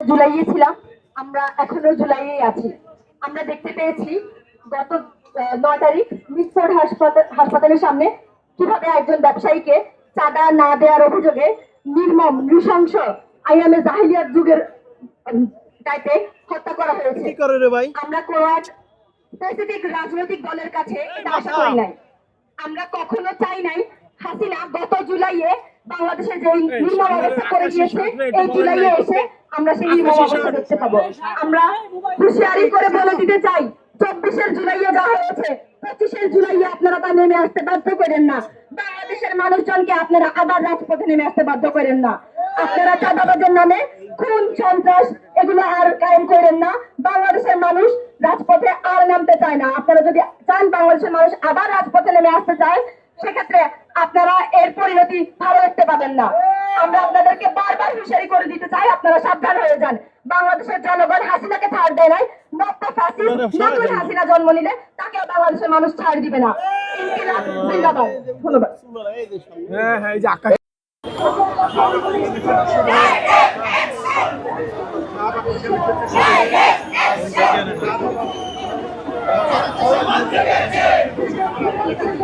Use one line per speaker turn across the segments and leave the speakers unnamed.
জুলাইয়ে ছিলাম আমরা এখনও জুলাইয়ে আছি। আমরা দেখতে পেয়েছি গত নয় তারিখ মিটফোর্ড হাসপাতাল হাসপাতালের সামনে কীভাবে একজন ব্যবসায়ীকে চাঁদা না দেওয়ার অভিযোগে নির্মম নৃশংস আইএমএ জাহিলিয়ার যুগের টাইপে হত্যা করা হয়েছে। আমরা কোন এক স্পেসিফিক রাজনৈতিক দলের কাছে এটা আশা করি নাই। আমরা কখনো চাই নাই হাসিনা গত জুলাইয়ে বাংলাদেশে যে নির্মম অবস্থা করে গিয়েছে এই জুলাইয়ে এসে আমরা সেই নির্মম অবস্থা দেখতে পাবো। আমরা হুঁশিয়ারি করে বলে দিতে চাই চব্বিশের জুলাইয়ে যা হয়েছে পঁচিশের জুলাইয়ে আপনারা তা নেমে আসতে বাধ্য করেন না। বাংলাদেশের মানুষজনকে আপনারা আবার রাজপথে নেমে আসতে বাধ্য করেন না। আপনারা চাঁদাবাজের নামে খুন সন্ত্রাস এগুলো আর কায়েম করেন না। বাংলাদেশের মানুষ রাজপথে আর নামতে চায় না। আপনারা যদি চান বাংলাদেশের মানুষ আবার রাজপথে নেমে আসতে চায় সেক্ষেত্রে আপনারা এর পরিণতি ভালো দেখতে পাবেন না আমরা আপনাদেরকে বারবার হুঁশিয়ারি করে দিতে চাই আপনারা সাবধান হয়ে যান বাংলাদেশের জনগণ হাসিনাকে ছাড় দেয় নাই নব্য ফাসিস্ট নতুন হাসিনা জন্ম নিলে তাকে বাংলাদেশের মানুষ ছাড় দিবে না ধন্যবাদ
হ্যাঁ হ্যাঁ এই যে আকাশ এমন স্লোগান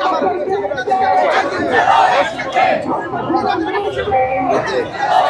Thank
you.